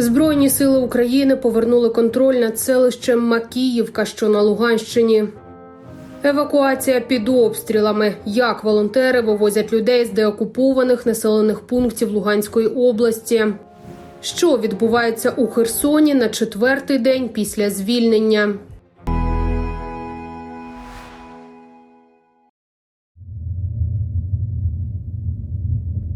Збройні сили України повернули контроль над селищем Макіївка, що на Луганщині. Евакуація під обстрілами. Як волонтери вивозять людей з деокупованих населених пунктів Луганської області. Що відбувається у Херсоні на четвертий день після звільнення?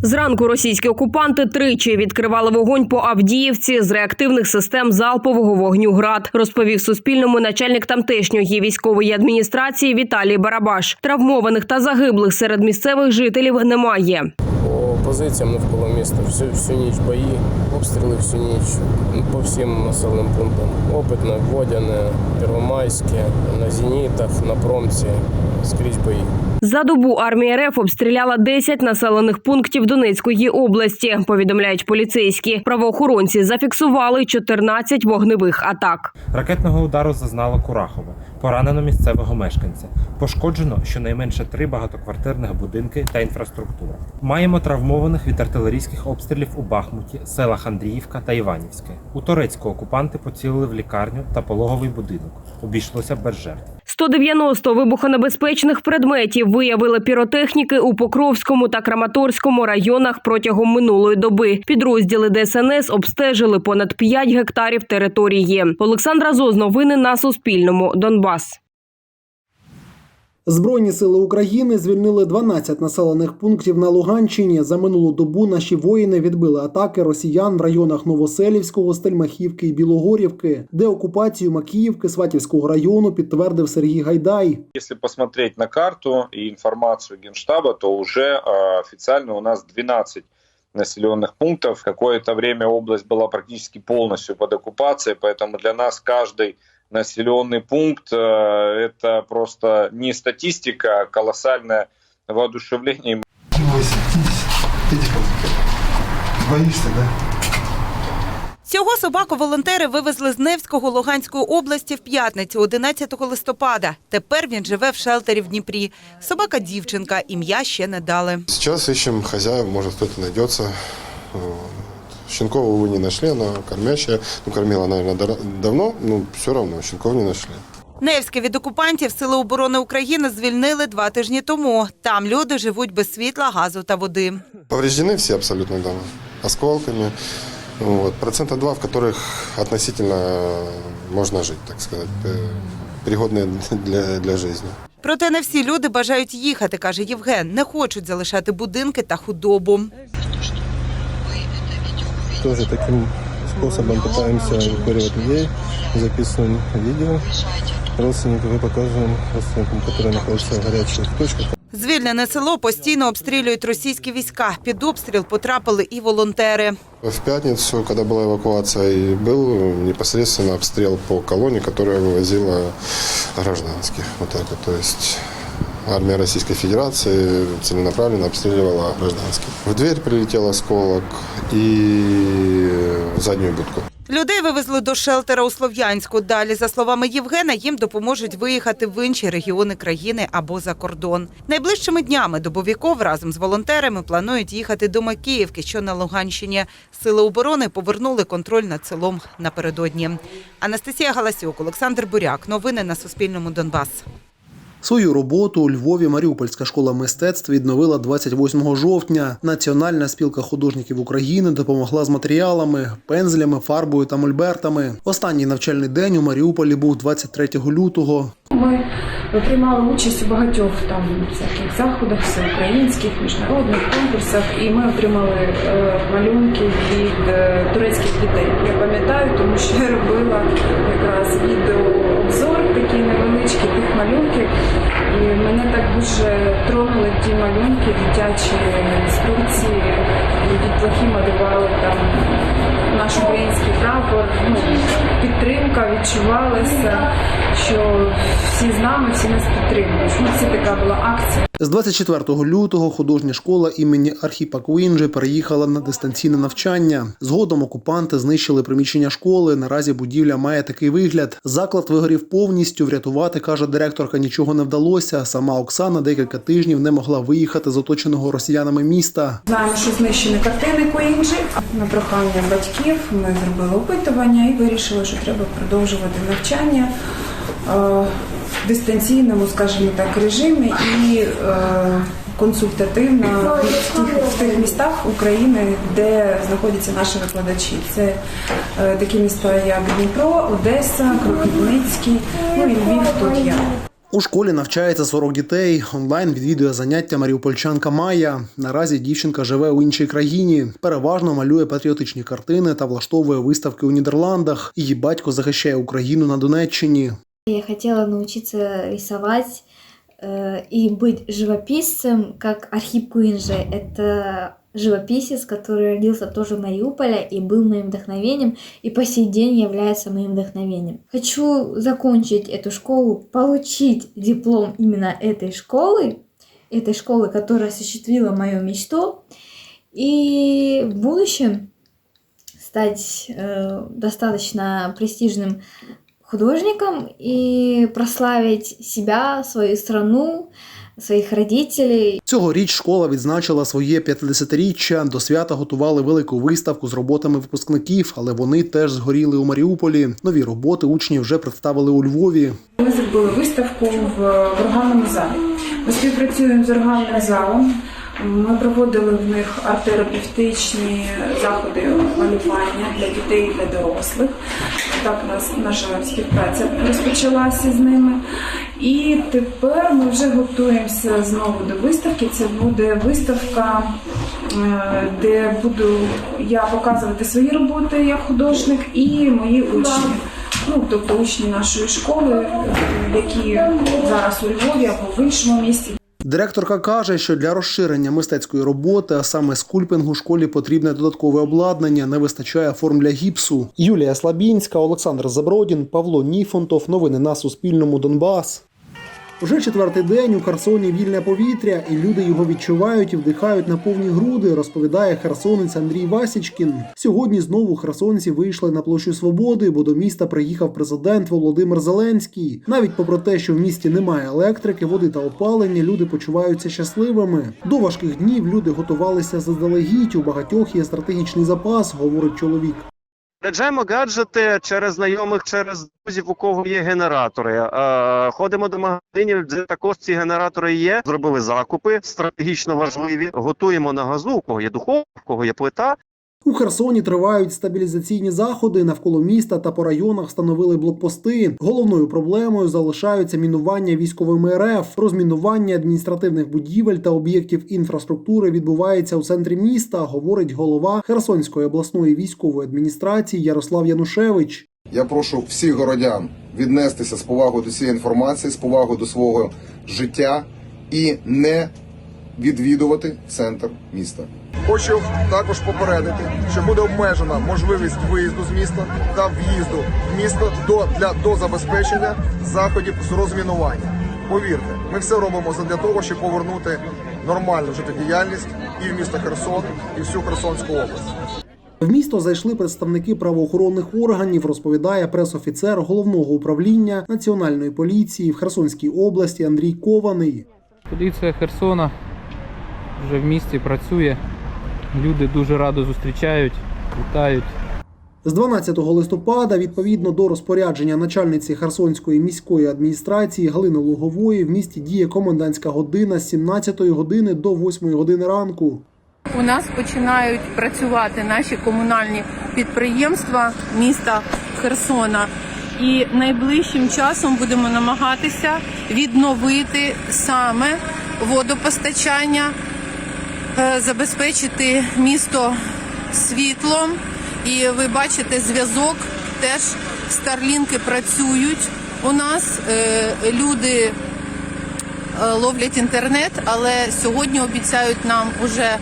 Зранку російські окупанти тричі відкривали вогонь по Авдіївці з реактивних систем залпового вогню ГРАД, розповів Суспільному начальник тамтешньої військової адміністрації Віталій Барабаш. Травмованих та загиблих серед місцевих жителів немає. По позиціям навколо міста всю, всю ніч бої, обстріли всю ніч по всім населеним пунктам. Опитне, Водяне, Первомайське, на Зенітах, на Промці, скрізь бої. За добу армія РФ обстріляла 10 населених пунктів Донецької області. Повідомляють поліцейські. Правоохоронці зафіксували 14 вогневих атак. Ракетного удару зазнало Курахово. Поранено місцевого мешканця. Пошкоджено щонайменше три багатоквартирних будинки та інфраструктура. Маємо травмованих від артилерійських обстрілів у Бахмуті, селах Андріївка та Іванівське. У Торецьку окупанти поцілили в лікарню та пологовий будинок. Обійшлося без жертв. 190 вибухонебезпечних предметів виявили піротехніки у Покровському та Краматорському районах протягом минулої доби. Підрозділи ДСНС обстежили понад 5 гектарів території. Олександра Зоз, новини на Суспільному. Донбас. Збройні сили України звільнили 12 населених пунктів на Луганщині. За минулу добу наші воїни відбили атаки росіян в районах Новоселівського, Стельмахівки і Білогорівки, де окупацію Макіївки Сватівського району підтвердив Сергій Гайдай. Если посмотреть на карту и информацию Генштаба, то уже э, официально у нас 12 населенных пунктов. Какое-то время область была практически полностью под оккупацией, поэтому для нас каждый населенный пункт э, это просто не статистика, а колоссальное воодушевление. Бойся, иди Боишься, да? Цього собаку волонтери вивезли з Невського Луганської області в п'ятницю, 11 листопада. Тепер він живе в шелтері в Дніпрі. Собака дівчинка, ім'я ще не дали. Сейчас ищем хозяев, может кто-то найдется. Вот. Щенкова, увы, не нашли, она кормящая. Ну, кормила, наверное, дара- давно, но все равно щенков не нашли. Невське від окупантів Сили оборони України звільнили два тижні тому. Там люди живуть без світла, газу та води. Повреждены все абсолютно дома. Осколками. Вот. Процента два, в которых относительно э, можно жить, так сказать. э, Пригодные для, для жизни. Проте не всі люди бажають їхати, каже Євген. Не хочуть залишати будинки та худобу. тоже таким способом пытаемся эвакуировать людей, записываем видео родственников и показываем родственникам, которые находятся в горячих точках. Звільнене село постійно обстрілюють російські війська. Під обстріл потрапили і волонтери. В пятницу, когда была эвакуация, и был непосредственно обстрел по колонне, которая вывозила гражданских. Вот армия Российской Федерации целенаправленно обстреливала гражданских. В дверь прилетел осколок и в заднюю будку. Людей вивезли до шелтера у Слов'янську. Далі, за словами Євгена, їм допоможуть виїхати в інші регіони країни або за кордон. Найближчими днями добовіков разом з волонтерами планують їхати до Макіївки, що на Луганщині. Сили оборони повернули контроль над селом напередодні. Анастасія Галасюк, Олександр Буряк. Новини на Суспільному. Донбас. Свою роботу у Львові Маріупольська школа мистецтв відновила 28 жовтня. Національна спілка художників України допомогла з матеріалами, пензлями, фарбою та мольбертами. Останній навчальний день у Маріуполі був 23 лютого. Ми приймали участь у багатьох там всяких заходах, всеукраїнських, міжнародних конкурсах, і ми отримали е, малюнки від е, турецьких дітей. Я пам'ятаю, тому що я робила якраз відеообзор такий невеличкі тих малюнків. І мене так дуже тронули ті малюнки, дитячі інструкції, які дітлахи малювали там наш український прапор. Ну, підтримка відчувалася, що всі з нами, всі нас підтримують. Ну, це така була акція. З 24 лютого художня школа імені Архіпа Куінджи переїхала на дистанційне навчання. Згодом окупанти знищили приміщення школи. Наразі будівля має такий вигляд. Заклад вигорів повністю. Врятувати каже директорка. Нічого не вдалося. Сама Оксана декілька тижнів не могла виїхати з оточеного росіянами міста. Знаємо, що знищені картини Куінджі. На прохання батьків ми зробили опитування і вирішили, що треба продовжувати навчання е, дистанційному, скажімо так, режимі і е, консультативно в тих, в тих містах України, де знаходяться наші викладачі. Це е, такі міста, як Дніпро, Одеса, Кропивницький, ну і Львів тут я. У школі навчається 40 дітей. Онлайн відвідує заняття маріупольчанка Майя. Наразі дівчинка живе у іншій країні. Переважно малює патріотичні картини та влаштовує виставки у Нідерландах. Її батько захищає Україну на Донеччині. Я хотела научиться рисовать э, и быть живописцем, как Архип Куинджи. Это живописец, который родился тоже в Мариуполе и был моим вдохновением, и по сей день является моим вдохновением. Хочу закончить эту школу, получить диплом именно этой школы, этой школы, которая осуществила мою мечту, и в будущем стать э, достаточно престижным художником и прославить себя, свою страну, своих родителей. Цьогоріч школа відзначила своє 50-річчя. До свята готували велику виставку з роботами випускників, але вони теж згоріли у Маріуполі. Нові роботи учні вже представили у Львові. Ми зробили виставку в в органному залі. Ми співпрацюємо з органним залом. Ми проводили в них арт-терапевтичні заходи малювання для дітей і для дорослих. Так нас наша співпраця розпочалася з ними. І тепер ми вже готуємося знову до виставки. Це буде виставка, е, де буду я показувати свої роботи як художник і мої учні. Ну, тобто учні нашої школи, які зараз у Львові або в іншому місті. Директорка каже, що для розширення мистецької роботи, а саме скульпінгу, школі потрібне додаткове обладнання, не вистачає форм для гіпсу. Юлія Слабінська, Олександр Забродін, Павло Ніфонтов. Новини на Суспільному. Донбас. Уже четвертий день у Херсоні вільне повітря, і люди його відчувають і вдихають на повні груди, розповідає херсонець Андрій Васічкін. Сьогодні знову херсонці вийшли на площу свободи, бо до міста приїхав президент Володимир Зеленський. Навіть попри те, що в місті немає електрики, води та опалення, люди почуваються щасливими. До важких днів люди готувалися заздалегідь. У багатьох є стратегічний запас, говорить чоловік. Заряджаємо гаджети через знайомих, через друзів, у кого є генератори. Е, ходимо до магазинів, де також ці генератори є. Зробили закупи стратегічно важливі. Готуємо на газу, у кого є духовка, у кого є плита. У Херсоні тривають стабілізаційні заходи. Навколо міста та по районах встановили блокпости. Головною проблемою залишаються мінування військовими РФ. Розмінування адміністративних будівель та об'єктів інфраструктури відбувається у центрі міста, говорить голова Херсонської обласної військової адміністрації Ярослав Янушевич. Я прошу всіх городян віднестися з повагою до цієї інформації, з повагою до свого життя і не відвідувати центр міста. Хочу також попередити, що буде обмежена можливість виїзду з міста та в'їзду в місто до для до забезпечення заходів з розмінування. Повірте, ми все робимо для того, щоб повернути нормальну життєдіяльність і в місто Херсон, і всю Херсонську область. В місто зайшли представники правоохоронних органів, розповідає пресофіцер головного управління національної поліції в Херсонській області Андрій Кований. Поліція Херсона вже в місті працює. Люди дуже радо зустрічають, вітають. З 12 листопада, відповідно до розпорядження начальниці Херсонської міської адміністрації Галини Лугової, в місті діє комендантська година з 17 години до 8 години ранку. У нас починають працювати наші комунальні підприємства міста Херсона. І найближчим часом будемо намагатися відновити саме водопостачання, забезпечити місто світлом. І ви бачите зв'язок. Теж старлінки працюють. У нас Е, люди е, ловлять інтернет, але сьогодні обіцяють нам уже е,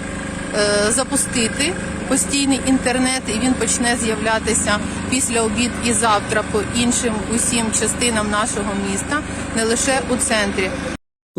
запустити постійний інтернет, і він почне з'являтися після обід і завтра по іншим усім частинам нашого міста, не лише у центрі.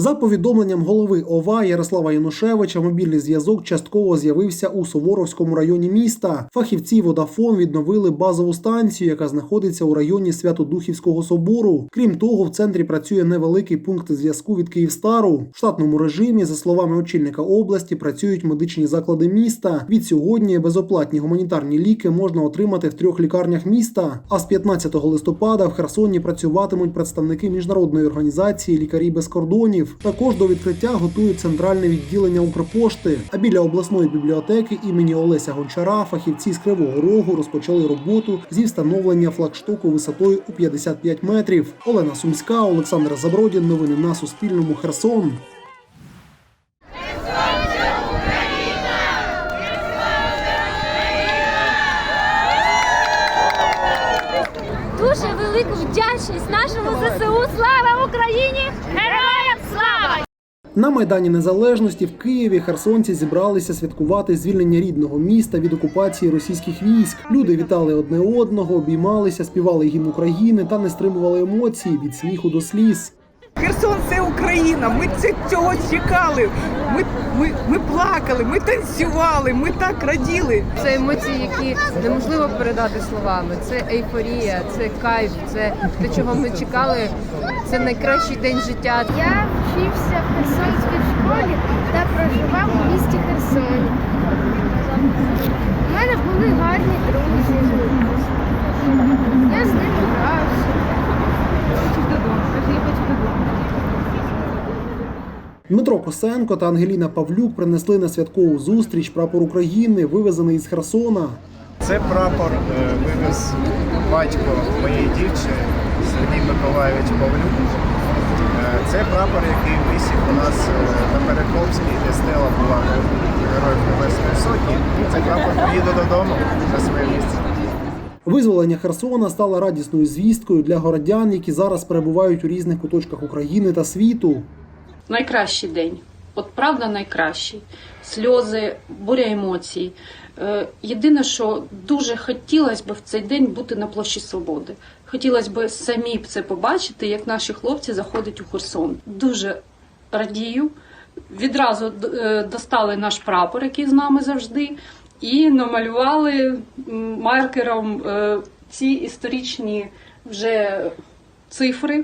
За повідомленням голови ОВА Ярослава Янушевича, мобільний зв'язок частково з'явився у Суворовському районі міста. Фахівці Водафон відновили базову станцію, яка знаходиться у районі Свято-Духівського собору. Крім того, в центрі працює невеликий пункт зв'язку від Київстару. В штатному режимі, за словами очільника області, працюють медичні заклади міста. Від сьогодні безоплатні гуманітарні ліки можна отримати в трьох лікарнях міста. А з 15 листопада в Херсоні працюватимуть представники міжнародної організації Лікарі без кордонів. Також до відкриття готують центральне відділення Укрпошти. А біля обласної бібліотеки імені Олеся Гончара фахівці з Кривого Рогу розпочали роботу зі встановлення флагштоку висотою у 55 метрів. Олена Сумська, Олександр Забродін. Новини на Суспільному. Херсон. Дуже велику вдячність нашому ЗСУ. Слава Україні! Героям слава! На Майдані Незалежності в Києві херсонці зібралися святкувати звільнення рідного міста від окупації російських військ. Люди вітали одне одного, обіймалися, співали гімн України та не стримували емоцій від сміху до сліз. Херсон це Україна. Ми це цього чекали. Ми, ми, ми плакали, ми танцювали, ми так раділи. Це емоції, які неможливо передати словами. Це ейфорія, це кайф, це те, чого ми чекали. Це найкращий день життя. Я вчився в Херсонській школі та проживав у місті Херсоні. У мене були гарні друзі. Я з ними грався. Дмитро Косенко та Ангеліна Павлюк принесли на святкову зустріч прапор України, вивезений із Херсона. Це прапор е, вивез батько моєї дівчини Сергій Миколайович Павлюк. Е, Це прапор, який висів у нас е, на Перекопській, де стела була Героїв Небесної Сотні. Цей прапор поїде додому на своє місце. Визволення Херсона стало радісною звісткою для городян, які зараз перебувають у різних куточках України та світу. Найкращий день. От правда найкращий. Сльози, буря емоцій. Е, Єдине, що дуже хотілося б в цей день бути на площі Свободи. Хотілося б самі це побачити, як наші хлопці заходять у Херсон. Дуже радію. Відразу е, достали наш прапор, який з нами завжди, і намалювали маркером е, ці історичні вже цифри.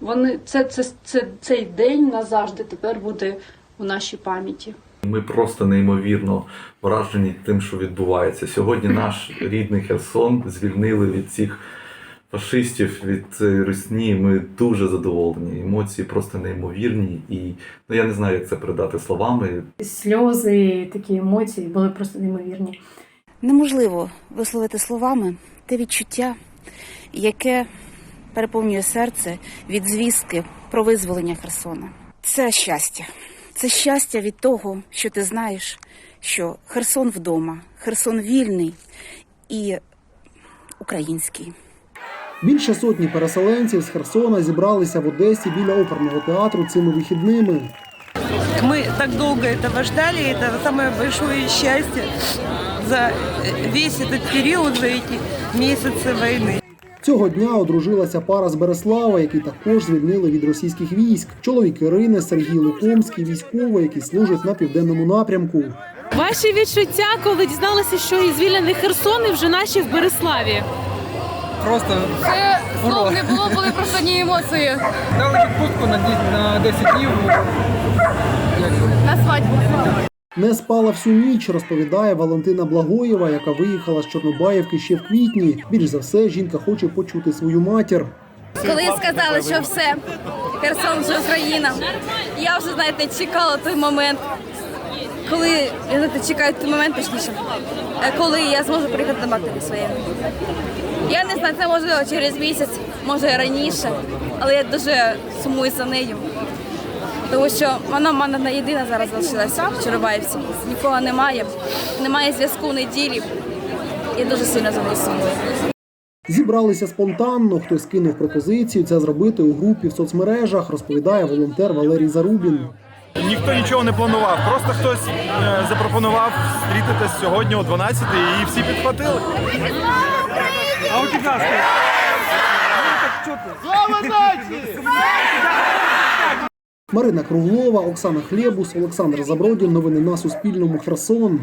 Вони це, це, це цей день назавжди тепер буде у нашій пам'яті. Ми просто неймовірно вражені тим, що відбувається. Сьогодні наш рідний Херсон звільнили від цих фашистів, від русні. Ми дуже задоволені. Емоції просто неймовірні, і ну я не знаю, як це передати словами. Сльози, такі емоції були просто неймовірні. Неможливо висловити словами те відчуття, яке переповнює серце від звістки про визволення Херсона. Це щастя. Це щастя від того, що ти знаєш, що Херсон вдома, Херсон вільний і український. Більше сотні переселенців з Херсона зібралися в Одесі біля оперного театру цими вихідними. Мы так долго этого ждали, это самое большое счастье за весь этот период, за эти месяцы войны. Цього дня одружилася пара з Береслава, які також звільнили від російських військ. Чоловік Ірини Сергій Лукомський, військовий, який служить на південному напрямку. Ваші відчуття, коли дізналися, що і звільнений Херсон, і вже наші в Береславі. Просто Це слов не було, були просто одні емоції. дали відпустку на ді- на 10 днів. На свадьбу. Не спала всю ніч, розповідає Валентина Благоєва, яка виїхала з Чорнобаївки ще в квітні. Більш за все, жінка хоче почути свою матір. Коли сказали, що все, Херсон вже Україна, я вже, знаєте, чекала той момент, коли, знаєте, чекаю той момент, точніше, е, коли я зможу приїхати до матері своєї. Я не знаю, це можливо через місяць, може раніше, але я дуже сумую за нею. Тому що вона в мене єдина зараз залишилася в Чорнобаївці. Нікого немає, немає зв'язку неділі. Я дуже сильно за нею сумую. Зібралися спонтанно. Хтось кинув пропозицію це зробити у групі в соцмережах, розповідає волонтер Валерій Зарубін. Ніхто нічого не планував, просто хтось е, запропонував зустрітися сьогодні о 12 і всі підхватили. А у тебе Слава нації! Марина Круглова, Оксана Хлєбус, Олександр Забродін. Новини на Суспільному. Херсон.